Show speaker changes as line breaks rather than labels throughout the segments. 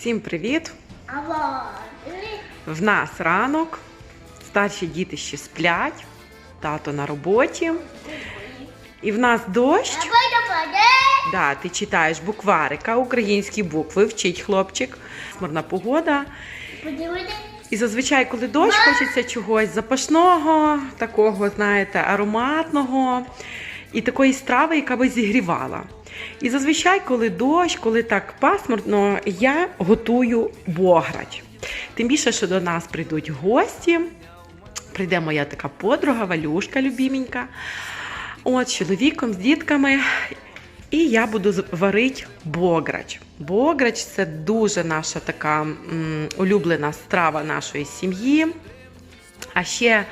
Всім привіт! В нас ранок. Старші діти ще сплять, тато на роботі. І в нас дощ. Да, ти читаєш букварика, українські букви, вчить хлопчик. Смурна погода. І зазвичай, коли дощ, хочеться чогось запашного, такого, знаєте, ароматного і такої страви, яка би зігрівала. І зазвичай, коли дощ, коли так пасмурно, я готую бограч. Тим більше, що до нас прийдуть гості. Прийде моя така подруга, Валюшка любіменька. От, з чоловіком, з дітками. І я буду варити бограч. Бограч це дуже наша така м, улюблена страва нашої сім'ї. А ще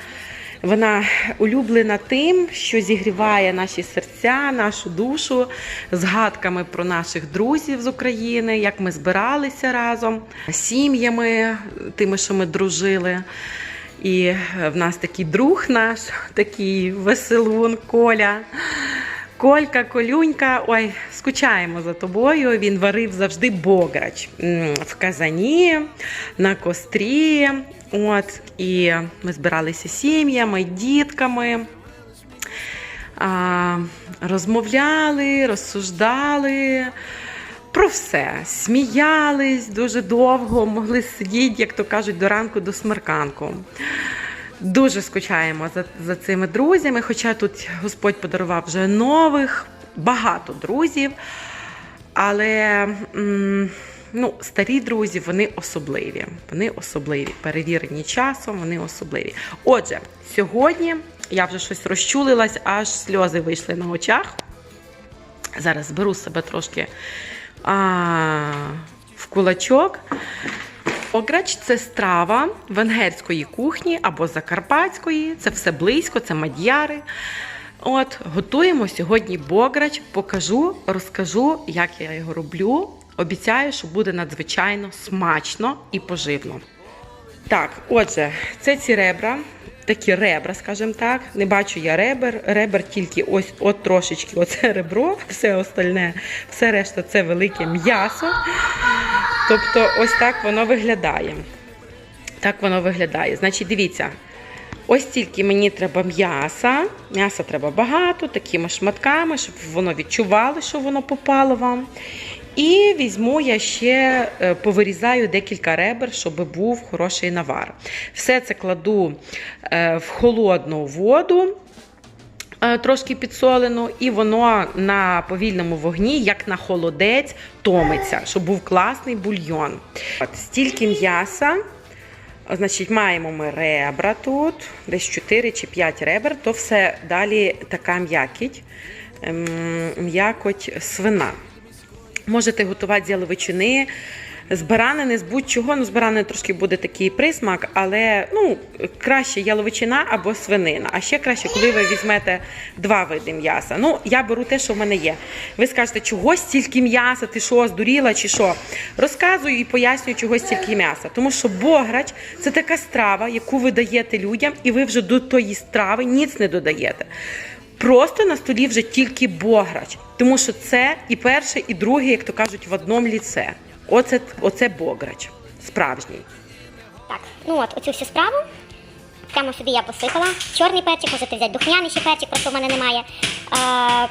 вона улюблена тим, що зігріває наші серця, нашу душу згадками про наших друзів з України, як ми збиралися разом, сім'ями, тими, що ми дружили. І в нас такий друг наш, такий веселун Коля. Колька, Колюнька, ой, скучаємо за тобою. Він варив завжди бограч в казані, на кострі. От, і ми збиралися сім'ями, дітками. А, розмовляли, розсуждали про все. Сміялись дуже довго, могли сидіти, як то кажуть, до ранку до смерканку. Дуже скучаємо за, за цими друзями, хоча тут Господь подарував вже нових, багато друзів. Але м, ну, старі друзі, вони особливі. Вони особливі, перевірені часом, вони особливі. Отже, сьогодні я вже щось розчулилась, аж сльози вийшли на очах. Зараз зберу себе трошки а, в кулачок. Ограч це страва венгерської кухні або закарпатської. Це все близько, це мадяри. От, готуємо сьогодні бограч, покажу, розкажу, як я його роблю. Обіцяю, що буде надзвичайно смачно і поживно. Так, отже, це ці ребра, такі ребра, скажімо так. Не бачу я ребер, ребер тільки ось от трошечки оце ребро, все остальне, все решта це велике м'ясо. Тобто, ось так воно виглядає. Так воно виглядає. Значить, дивіться, ось тільки мені треба м'яса. М'яса треба багато, такими шматками, щоб воно відчувало, що воно попало вам. І візьму я ще е, повирізаю декілька ребер, щоб був хороший навар. Все це кладу е, в холодну воду. е, Трошки підсолену, і воно на повільному вогні, як на холодець, томиться, щоб був класний бульйон. От, стільки м'яса. Значить, маємо ми ребра тут, десь 4 чи 5 ребер, то все далі така м'якіть, ем, м'якоть свина. Можете готувати з яловичини, з баранини, з будь-чого. Ну, з баранини трошки буде такий присмак, але ну, краще яловичина або свинина. А ще краще, коли ви візьмете два види м'яса. Ну, я беру те, що в мене є. Ви скажете, чого стільки м'яса, ти що, здуріла чи що? Розказую і пояснюю, чого стільки м'яса. Тому що бограч це така страва, яку ви даєте людям, і ви вже до тої страви ніц не додаєте. Просто на столі вже тільки бограч, тому що це і перше, і друге, як то кажуть, в одному ліце. Оце, оце бограч, справжній.
Так, ну от оцю всю справу. Прямо сюди я посипала. Чорний перчик, можете взяти духняний ще перчик, просто в мене немає. А,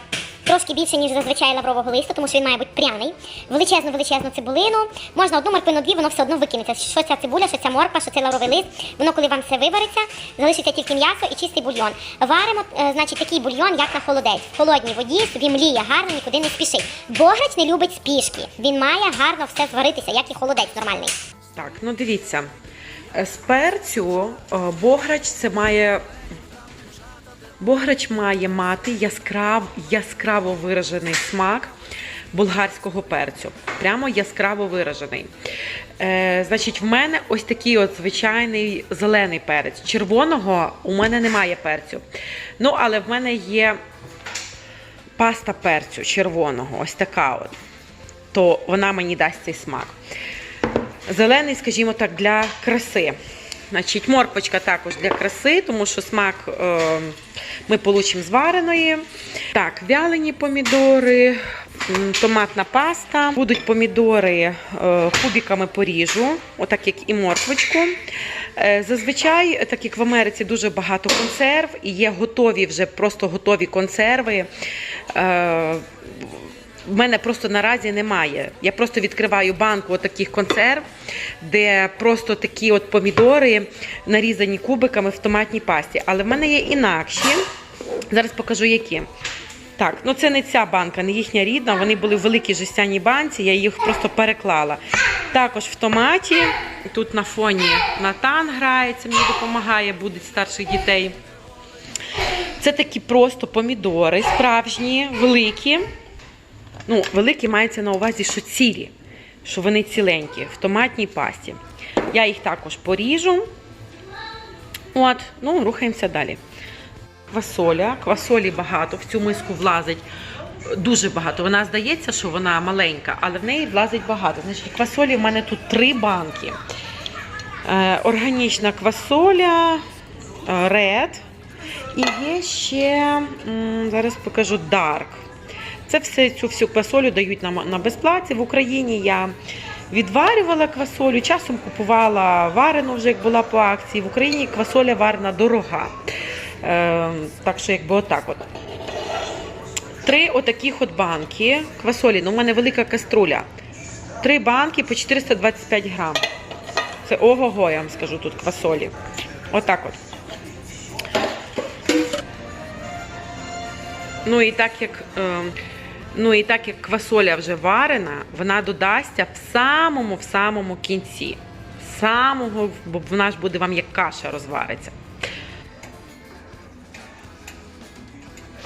трошки більше, ніж зазвичай лаврового листу, тому що він має бути пряний. Величезну, величезну цибулину. Можна одну морквину дві, воно все одно викинеться. Що ця цибуля, що ця морква, що цей лавровий лист. Воно, коли вам все вивариться, залишиться тільки м'ясо і чистий бульйон. Варимо, е, значить, такий бульйон, як на холодець. В холодній воді собі мліє гарно, нікуди не спішить. Бограч не любить спішки. Він має гарно все зваритися, як і холодець нормальний.
Так, ну дивіться. е, З перцю е, бограч це має. Бограч має мати яскрав, яскраво виражений смак болгарського перцю. Прямо яскраво виражений. Е, значить, в мене ось такий от звичайний зелений перець. Червоного у мене немає перцю. Ну, але в мене є паста перцю червоного, ось така от. То вона мені дасть цей смак. Зелений, скажімо так, для краси. Значить, морквочка також для краси, тому що смак е, ми получимо з вареної. Так, вялені помідори, томатна паста. Будуть помідори е, кубиками поріжу, отак як і морквочку. Е, Зазвичай, так як в Америці дуже багато консерв, і є готові вже просто готові консерви. Е, в мене просто наразі немає. Я просто відкриваю банку таких консерв, де просто такі от помідори нарізані кубиками в томатній пасті. Але в мене є інакші. Зараз покажу які. Так, ну це не ця банка, не їхня рідна. Вони були в великій жестяній банці, я їх просто переклала. Також в томаті. Тут на фоні Натан грається, мені допомагає, будуть старших дітей. Це такі просто помідори, справжні, великі. Ну, великі мається на увазі, що цілі, що вони ціленькі в томатній пасті. Я їх також поріжу. От, ну, рухаємося далі. Квасоля. Квасолі багато, в цю миску влазить дуже багато. Вона здається, що вона маленька, але в неї влазить багато. Значить, квасолі в мене тут три банки. Е, органічна квасоля, е, Red. І є ще, зараз покажу, Dark. Це все, цю всю квасолю дають на, на безплаті. В Україні я відварювала квасолю, часом купувала варену вже як була по акції. В Україні квасоля варена дорога. Е, так що, якби отак от. Три отаких от банки квасолі. Ну, у мене велика каструля. Три банки по 425 грам. Це ого-го, я вам скажу тут квасолі. Отак от. Ну і так як. Е, Ну і так як квасоля вже варена, вона додасться в самому в самому кінці. Самого, бо вона ж буде вам як каша розвариться.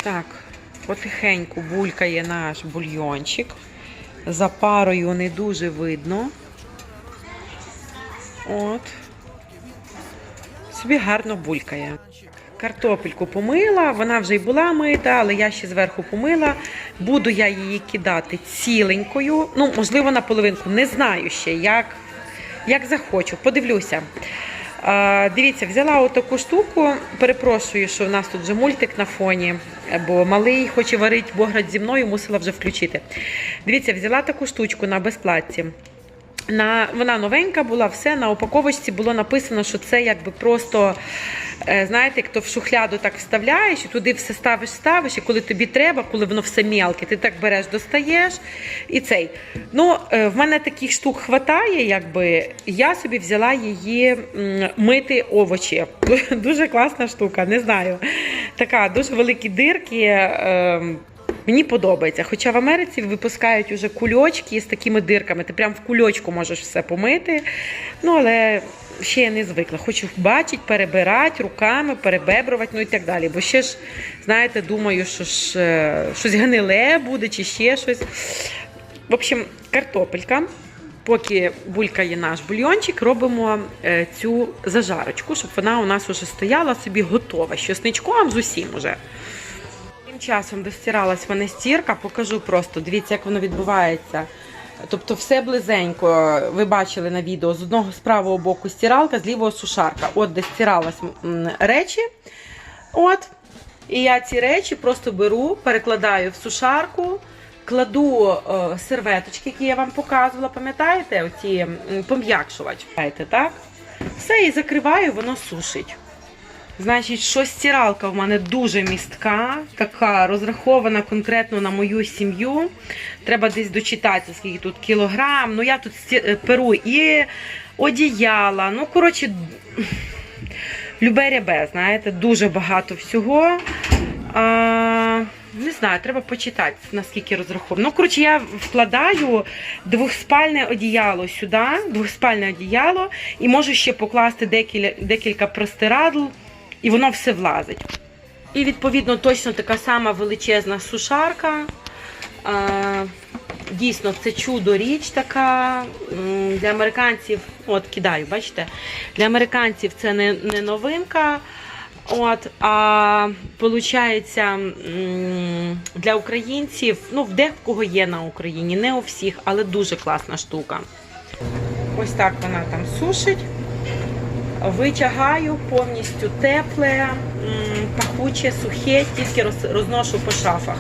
Так, потихеньку булькає наш бульйончик. За парою не дуже видно. От. Собі гарно булькає. Картопельку помила, вона вже й була мита, але я ще зверху помила. Буду я її кидати ціленькою. Ну, можливо, на половинку. Не знаю ще, як, як захочу. Подивлюся. А, дивіться, взяла отаку штуку. Перепрошую, що в нас тут вже мультик на фоні, бо малий хоче варити боград зі мною, мусила вже включити. Дивіться, взяла таку штучку на безплатці. На, вона новенька була, все на упаковочці було написано, що це якби просто, е, знаєте, як то в шухляду так вставляєш, і туди все ставиш, ставиш, і коли тобі треба, коли воно все мелке, ти так береш, достаєш. І цей. Ну, е, в мене таких штук хватає, якби я собі взяла її мити овочі. Дуже класна штука, не знаю. Така дуже великі дирки. Мені подобається. Хоча в Америці випускають уже кульочки з такими дирками. Ти прям в кульочку можеш все помити. Ну, але ще я не звикла. Хочу бачити, перебирати руками, перебебрувати, ну і так далі. Бо ще ж, знаєте, думаю, що ж е, щось гниле буде чи ще щось. В общем, картопелька. Поки булькає наш бульйончик, робимо е, цю зажарочку, щоб вона у нас уже стояла собі готова. з чесничком з усім уже. Часом достиралась вона стірка, покажу просто. Дивіться, як воно відбувається. Тобто все близенько, ви бачили на відео, з одного з правого боку стиралка, з лівого сушарка. От де стиралась речі. От. І я ці речі просто беру, перекладаю в сушарку, кладу е, серветочки, які я вам показувала, пам'ятаєте? Оці пом'якшувач. Так? Все, і закриваю, воно сушить. Значить, що стиралка в мене дуже містка, така розрахована конкретно на мою сім'ю. Треба десь дочитати, скільки тут кілограм. Ну, я тут е, перу і одіяла. Ну, коротше, любе рябе, знаєте, дуже багато всього. А, не знаю, треба почитати, наскільки розраховано. Ну, коротше, я вкладаю двохспальне одіяло сюди, двохспальне одіяло, і можу ще покласти декілька, декілька простирадл, і воно все влазить. І відповідно точно така сама величезна сушарка. Дійсно, це чудо річ така для американців. От кидаю, бачите? Для американців це не, не новинка. От, а виходить, для українців, ну, в декого є на Україні, не у всіх, але дуже класна штука. Ось так вона там сушить. Витягаю повністю тепле, пахуче, сухе, тільки роз- розношу по шафах.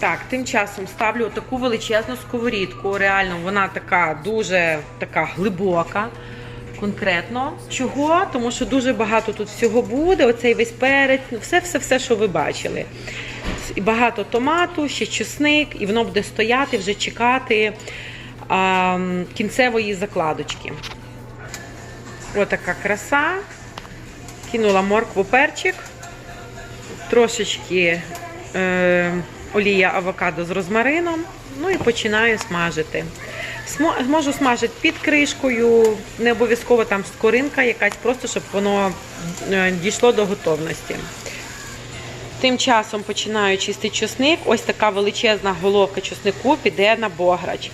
Так, тим часом ставлю таку величезну сковорідку. Реально, вона така дуже така глибока. Конкретно. Чого? Тому що дуже багато тут всього буде. Оцей весь перець, ну, все, все, все, що ви бачили. І багато томату, ще чесник, і воно буде стояти, вже чекати а, кінцевої закладочки. Отака краса. Кинула моркву перчик, трошечки е, олія авокадо з розмарином. Ну і починаю смажити. Можу смажити під кришкою, не обов'язково там скоринка якась, просто щоб воно е, дійшло до готовності. Тим часом починаю чистити чесник. Ось така величезна головка чеснику піде на бограч.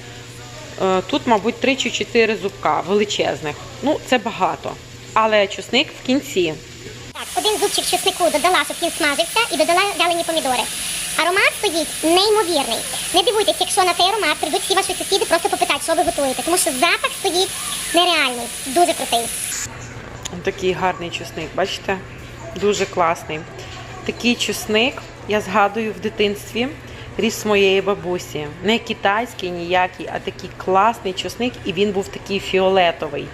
Е, Тут, мабуть, 3 чи 4 зубка величезних. Ну, це багато. Але чесник в кінці.
Так, один зубчик чеснику додала, щоб він смажився, і додала вялені помідори. Аромат стоїть неймовірний. Не дивуйтесь, якщо на цей аромат прийдуть всі ваші сусіди, просто попитати, що ви готуєте, тому що запах стоїть нереальний, дуже крутий.
Такий гарний чесник, бачите? Дуже класний. Такий чесник, я згадую в дитинстві, ріс моєї бабусі. Не китайський ніякий, а такий класний чесник, і він був такий фіолетовий.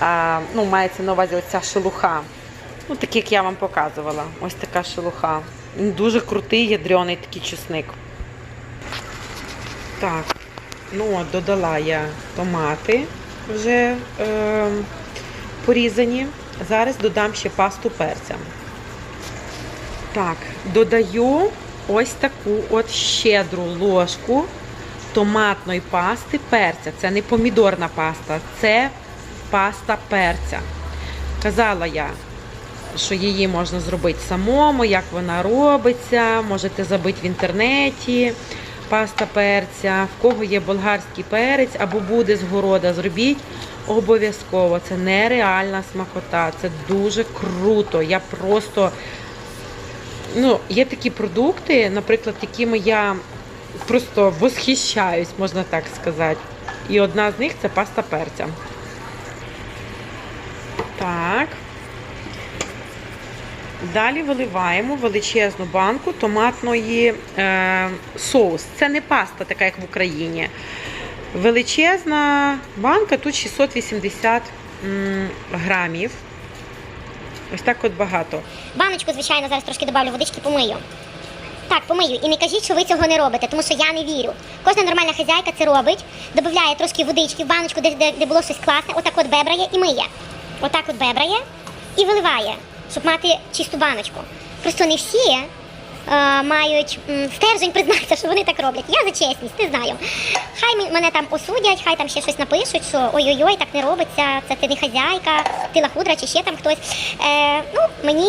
А, ну, мається на увазі оця шелуха. Ну, такий, як я вам показувала. Ось така шелуха. Дуже крутий, ядрений такий чесник. Так, ну от додала я томати вже е, порізані. Зараз додам ще пасту перця. Так, додаю ось таку от щедру ложку томатної пасти перця. Це не помідорна паста, це паста перця. Казала я, що її можна зробити самому, як вона робиться. Можете забити в інтернеті паста перця. В кого є болгарський перець або буде з города, зробіть обов'язково. Це нереальна смакота. Це дуже круто. Я просто. Ну, є такі продукти, наприклад, якими я просто восхищаюсь, можна так сказати. І одна з них це паста перця. Так. Далі виливаємо величезну банку томатної е, соус. Це не паста, така як в Україні. Величезна банка, тут 680 грамів. Ось так от багато.
Баночку, звичайно, зараз трошки добавлю водички, помию. Так, помию. І не кажіть, що ви цього не робите, тому що я не вірю. Кожна нормальна хазяйка це робить, додає трошки водички в баночку, де, де, де було щось класне, отак от бебрає і миє. Отак от бебрає і виливає, щоб мати чисту баночку. Просто не всі мають стержень признатися, що вони так роблять. Я за чесність, не знаю. Хай мене там осудять, хай там ще щось напишуть, що ой-ой-ой, так не робиться, це ти не хазяйка, ти лахудра чи ще там хтось. Е, ну, мені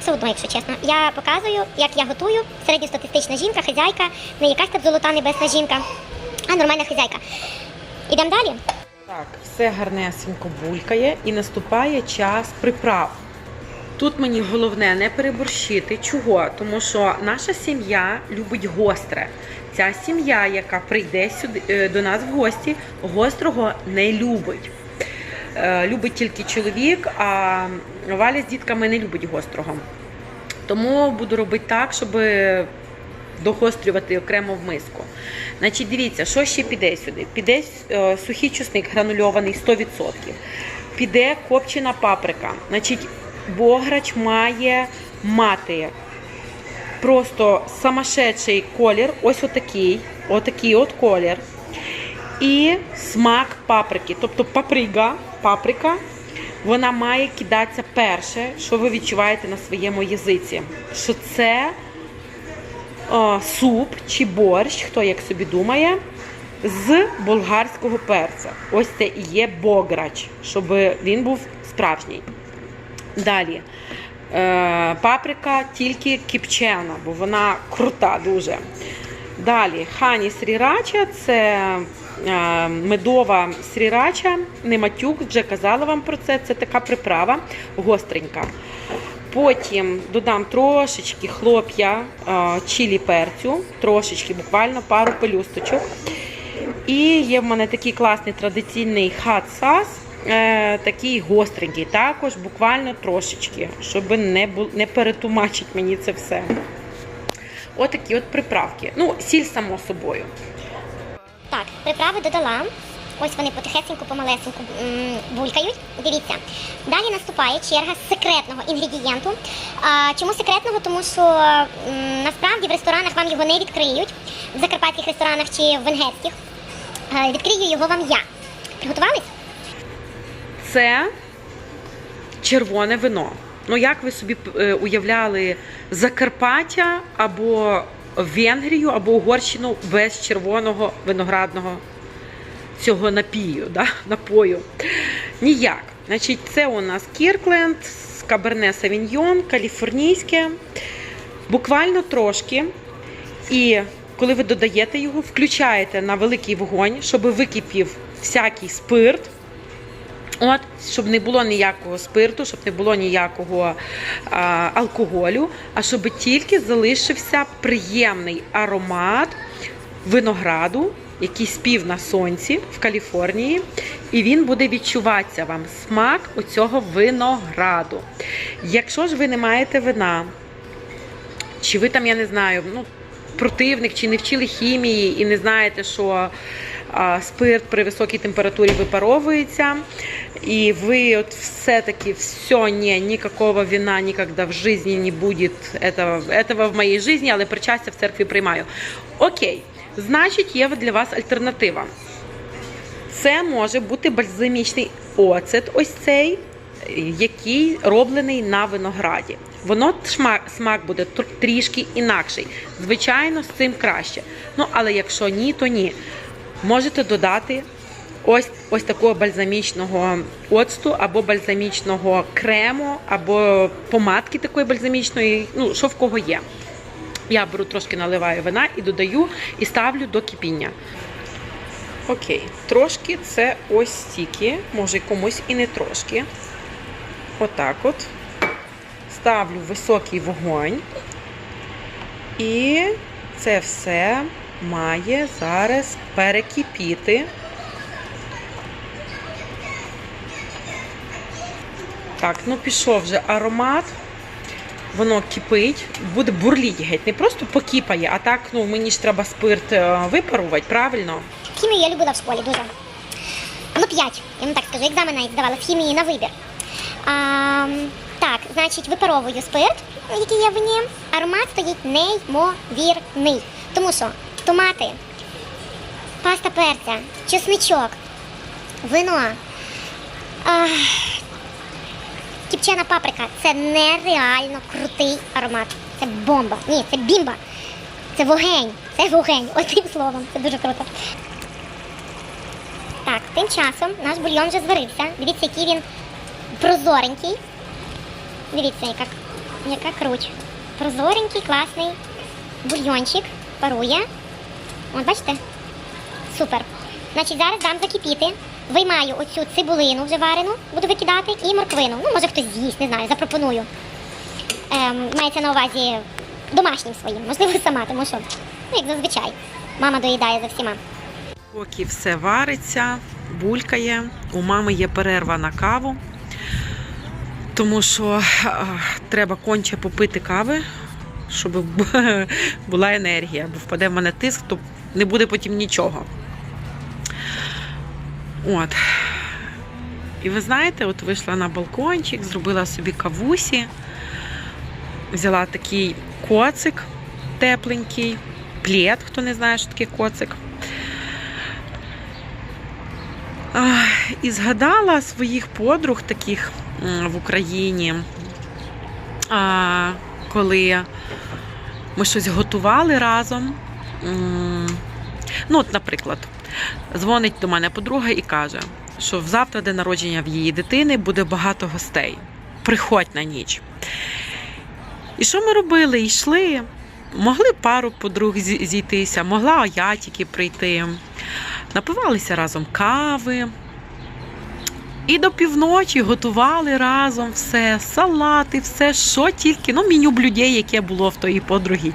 все одно, якщо чесно. Я показую, як я готую. Середньостатистична жінка, хазяйка, не якась так золота небесна жінка, а нормальна хазяйка. Ідемо далі.
Так, все гарнесенько булькає і наступає час приправ. Тут мені головне не переборщити. Чого? Тому що наша сім'я любить гостре. Ця сім'я, яка прийде сюди е, до нас в гості, гострого не любить. Е, Любить тільки чоловік, а Валя з дітками не любить гострого. Тому буду робити так, щоб догострювати окремо в миску. Значить, дивіться, що ще піде сюди? Піде е, сухий чесник гранульований 100%. Піде копчена паприка. Значить, бограч має мати просто самошедший колір, ось отакий, отакий от колір. І смак паприки. Тобто паприга, паприка, вона має кидатися перше, що ви відчуваєте на своєму язиці. Що це о, суп чи борщ, хто як собі думає, з болгарського перця. Ось це і є бограч, щоб він був справжній. Далі. Е, паприка тільки кипчена, бо вона крута дуже. Далі хані срірача це е, медова срірача, не матюк, вже казала вам про це. Це така приправа гостренька. Потім додам трошечки хлоп'я е, чилі перцю, трошечки, буквально пару пелюсточок. І є в мене такий класний традиційний хат-сас. Е, такий гостренький, також буквально трошечки, щоб не, бу- не перетумачить мені це все. Отакі от приправки. Ну, сіль само собою.
Так, приправи додала. Ось вони потихесеньку, помалесеньку булькають. Дивіться. Далі наступає черга секретного інгредієнту. Чому секретного? Тому що насправді в ресторанах вам його не відкриють. В закарпатських ресторанах чи в венгерських. Е, відкрию його вам я. Приготувались?
Це червоне вино. Ну, як ви собі е, уявляли Закарпаття або Венгрію, або Угорщину без червоного виноградного цього напію, да? напою? Ніяк. Значить, це у нас Кіркленд, Каберне Савіньйон, каліфорнійське. Буквально трошки. І коли ви додаєте його, включаєте на великий вогонь, щоб википів всякий спирт. От, щоб не було ніякого спирту, щоб не було ніякого а, алкоголю, а щоб тільки залишився приємний аромат винограду, який спів на сонці в Каліфорнії, і він буде відчуватися вам смак оцього винограду. Якщо ж ви не маєте вина, чи ви там, я не знаю, ну, противник, чи не вчили хімії і не знаєте, що спирт при високій температурі випаровується, і ви от все-таки все, не, никакого вина никогда в жизни не будет этого, в моїй житті, але причастя в церкві приймаю. Окей, значить, є для вас альтернатива. Це може бути бальзамічний оцет, ось цей, який роблений на винограді. Воно смак буде трішки інакший. Звичайно, з цим краще. Ну, але якщо ні, то ні. Можете додати ось, ось такого бальзамічного оцту, або бальзамічного крему, або помадки такої бальзамічної, ну, що в кого є. Я беру трошки наливаю вина і додаю, і ставлю до кипіння. Окей, трошки це ось стільки, може комусь і не трошки. Отак от. Ставлю високий вогонь. І це все має зараз перекипіти. Так, ну пішов вже аромат. Воно кипить, буде бурліть геть. Не просто покіпає, а так, ну мені ж треба спирт е, випарувати, правильно?
Хімію я любила в школі дуже. Ну, 5, я вам так скажу, екзамен навіть здавала з хімії на вибір. А, так, значить, випаровую спирт, який є в вині. Аромат стоїть неймовірний. Тому що томати, паста перця, чесничок, вино, кіпчена паприка це нереально крутий аромат. Це бомба. Ні, це бімба. Це вогень. Це вогень. Одним словом, це дуже круто. Так, тим часом наш бульйон вже зварився. Дивіться, який він прозоренький. Дивіться, яка, яка круть. Прозоренький, класний бульйончик парує. От бачите? Супер. Значить, зараз дам закипіти. Виймаю оцю цибулину вже варену, буду викидати, і морквину. Ну, може хтось з'їсть, не знаю, запропоную. Ем, мається на увазі домашнім своїм, можливо, сама, тому що, ну, як зазвичай, мама доїдає за всіма.
Поки все вариться, булькає. У мами є перерва на каву, тому що а, треба конче попити кави, щоб була енергія. Бо впаде в мене тиск, то не буде потім нічого. От. І ви знаєте, от вийшла на балкончик, зробила собі кавусі, взяла такий коцик тепленький, плед, хто не знає, що таке коцик. І згадала своїх подруг таких в Україні, коли ми щось готували разом. Ну, от, наприклад, дзвонить до мене подруга і каже, що завтра день народження в її дитини буде багато гостей. Приходь на ніч. І що ми робили? Йшли. Могли пару подруг зійтися, могла я тільки прийти. Напивалися разом кави. І до півночі готували разом все, салати, все, що тільки, ну, меню блюдей, яке було в тої подруги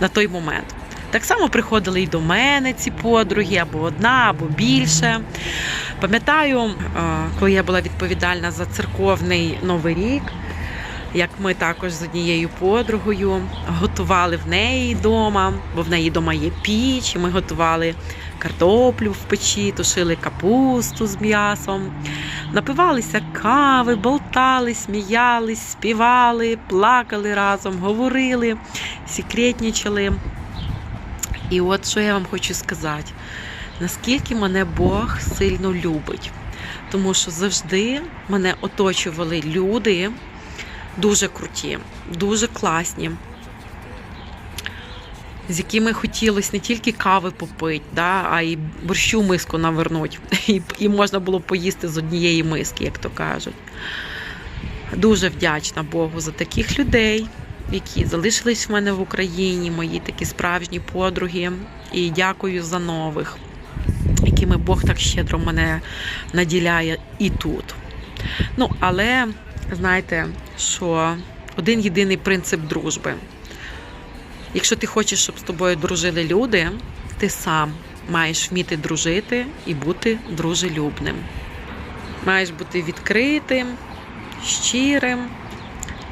на той момент. Так само приходили і до мене ці подруги, або одна, або більше. Пам'ятаю, е, коли я була відповідальна за церковний новий рік, як ми також з однією подругою готували в неї вдома, бо в неї вдома є піч, і ми готували картоплю в печі, тушили капусту з м'ясом, напивалися кави, болтали, сміялись, співали, плакали разом, говорили, секретнічали. І от що я вам хочу сказати, наскільки мене Бог сильно любить. Тому що завжди мене оточували люди дуже круті, дуже класні, з якими хотілося не тільки кави попити, да, а й борщу миску навернути. І, і можна було поїсти з однієї миски, як то кажуть. Дуже вдячна Богу за таких людей, які залишились в мене в Україні, мої такі справжні подруги. І дякую за нових, якими Бог так щедро мене наділяє і тут. Ну, але знаєте, що один єдиний принцип дружби. Якщо ти хочеш, щоб з тобою дружили люди, ти сам маєш вміти дружити і бути дружелюбним. Маєш бути відкритим, щирим,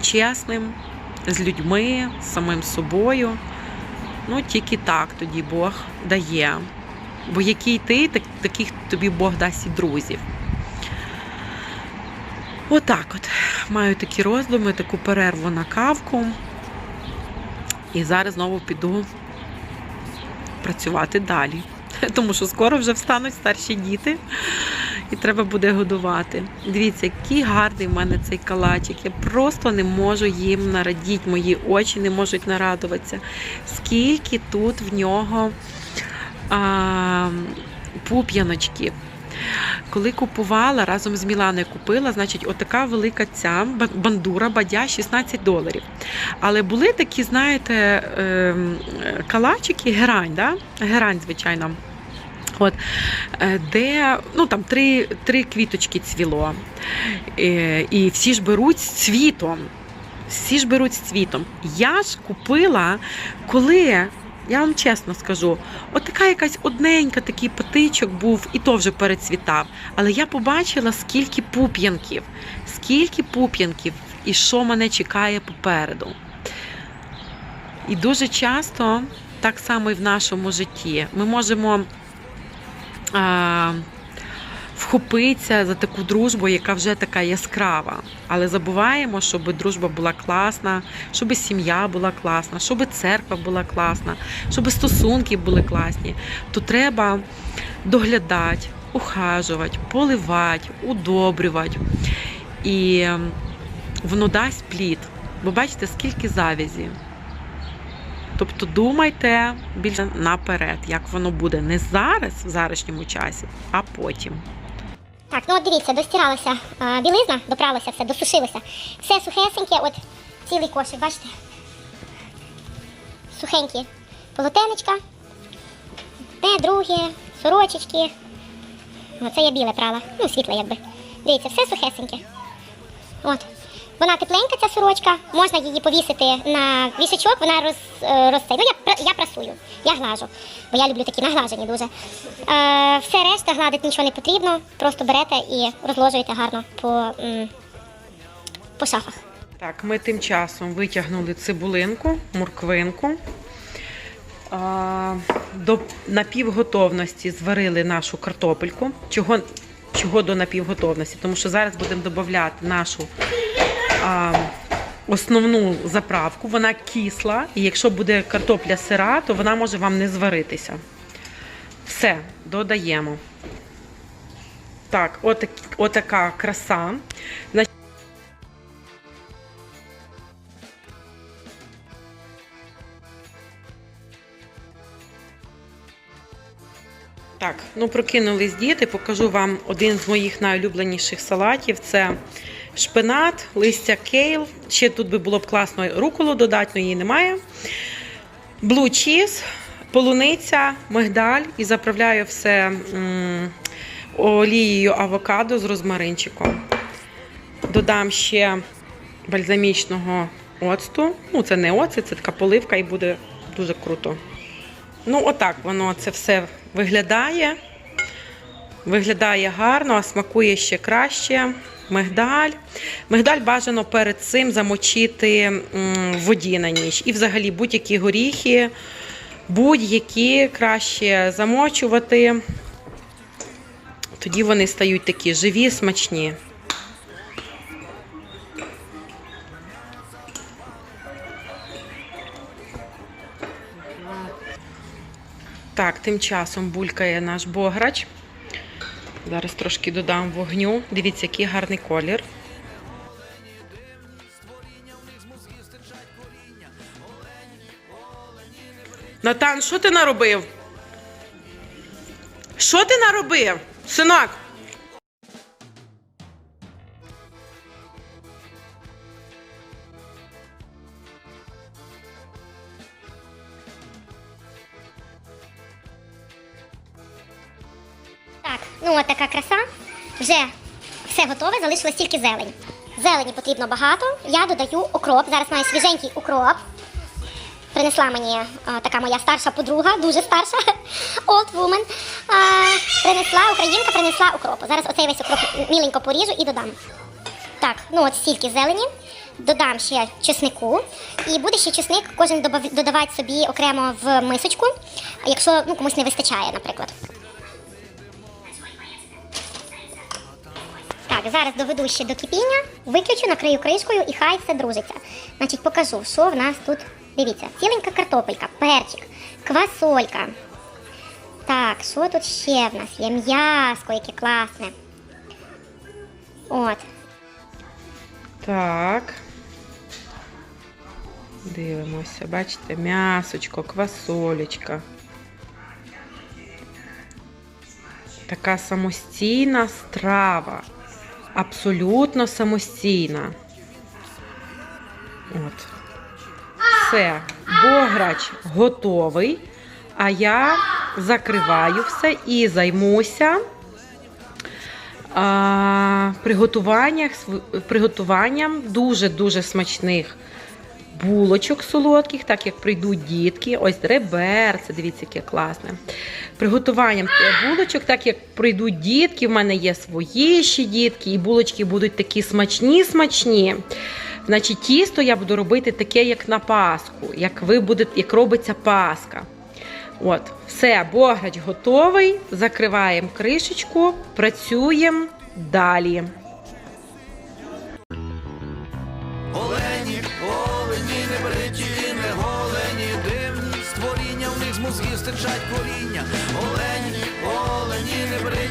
чесним, з людьми, з самим собою. Ну, тільки так тоді Бог дає. Бо який ти, так, таких тобі Бог дасть і друзів. Отак от. Маю такі роздуми, таку перерву на кавку. І зараз знову піду працювати далі. Тому що скоро вже встануть старші діти і треба буде годувати. Дивіться, який гарний в мене цей калачик. Я просто не можу їм нарадіти, мої очі не можуть нарадуватися. Скільки тут в нього а, пуп'яночків. Коли купувала разом з Міланою купила, значить, отака велика ця бандура бадя 16 доларів. Але були такі, знаєте, ем, е, калачики, герань, да? герань, звичайно. От, е, де ну, там три, три квіточки цвіло. Е, І всі ж беруть з цвітом. Всі ж беруть з цвітом. Я ж купила, коли я вам чесно скажу, от така якась одненька, такий патичок був, і то вже перецвітав. Але я побачила, скільки пуп'янків, скільки пуп'янків і що мене чекає попереду. І дуже часто, так само і в нашому житті, ми можемо вхопитися за таку дружбу, яка вже така яскрава. Але забуваємо, щоб дружба була класна, щоб сім'я була класна, щоб церква була класна, щоб стосунки були класні. То треба доглядати, ухажувати, поливати, удобрювати. І ем, воно дасть плід. Бо бачите, скільки завязі. Тобто думайте більше наперед, як воно буде не зараз, в зарашньому часі, а потім.
Так, ну от дивіться, достиралася а, білизна, доправилося все, досушилося. Все сухесеньке, от цілий кошик, бачите? Сухенькі полотенечка, те, друге, сорочечки. Ну, це я біле прала, ну світле якби. Дивіться, все сухесеньке. От. Вона тепленька, ця сорочка, можна її повісити на вішачок, вона роз, е, розцей. Ну, я, я прасую, я глажу, бо я люблю такі наглажені дуже. Е, все решта гладити нічого не потрібно, просто берете і розложуєте гарно по, по шафах.
Так, ми тим часом витягнули цибулинку, морквинку. До напівготовності зварили нашу картопельку. Чого, чого до напівготовності? Тому що зараз будемо додати нашу а, основну заправку. Вона кисла, і якщо буде картопля сира, то вона може вам не зваритися. Все, додаємо. Так, отак, отака краса. Так, ну прокинулись діти. Покажу вам один з моїх найулюбленіших салатів. Це шпинат, листя кейл. Ще тут би було б класно руколу додати, але її немає. Блу чіз, полуниця, мигдаль і заправляю все олією авокадо з розмаринчиком. Додам ще бальзамічного оцту. Ну, це не оцет, це така поливка і буде дуже круто. Ну, отак воно це все виглядає. Виглядає гарно, а смакує ще краще. Мигдаль. Мигдаль бажано перед цим замочити в воді на ніч. І взагалі будь-які горіхи, будь-які краще замочувати. Тоді вони стають такі живі, смачні. Так, тим часом булькає наш бограч. Зараз трошки додам вогню. Дивіться, який гарний колір. Натан, що ти наробив? Що ти наробив? Синок?
Готове, залишилось тільки зелень. Зелені потрібно багато. Я додаю укроп. Зараз маю свіженький укроп. Принесла мені а, така моя старша подруга, дуже старша, old woman. А, принесла українка, принесла укропу. Зараз оцей весь укроп міленько поріжу і додам. Так, ну от стільки зелені. Додам ще чеснику. І буде ще чесник кожен додавати собі окремо в мисочку, якщо ну, комусь не вистачає, наприклад. Так, зараз доведу ще до кипіння, виключу, накрию кришкою і хай все дружиться. Значить, покажу, що в нас тут. Дивіться, ціленька картопелька, перчик, квасолька. Так, що тут ще в нас є? М'яско, яке класне. От.
Так. Дивимося, бачите, м'ясочко, квасолечка. Така самостійна страва. Абсолютно самостійна. От. Все, бограч готовий. А я закриваю все і займуся а, приготуванням дуже-дуже смачних булочок солодких, так як прийдуть дітки. Ось реберце, дивіться, яке класне. Приготуванням булочок, так як прийдуть дітки, в мене є свої ще дітки, і булочки будуть такі смачні-смачні. Значить, тісто я буду робити таке, як на Пасху, як ви будете, як робиться Пасха. От, все, бограч готовий. Закриваємо кришечку, працюємо далі.
Мозгів стирчать коріння. Олені, олені, не олені.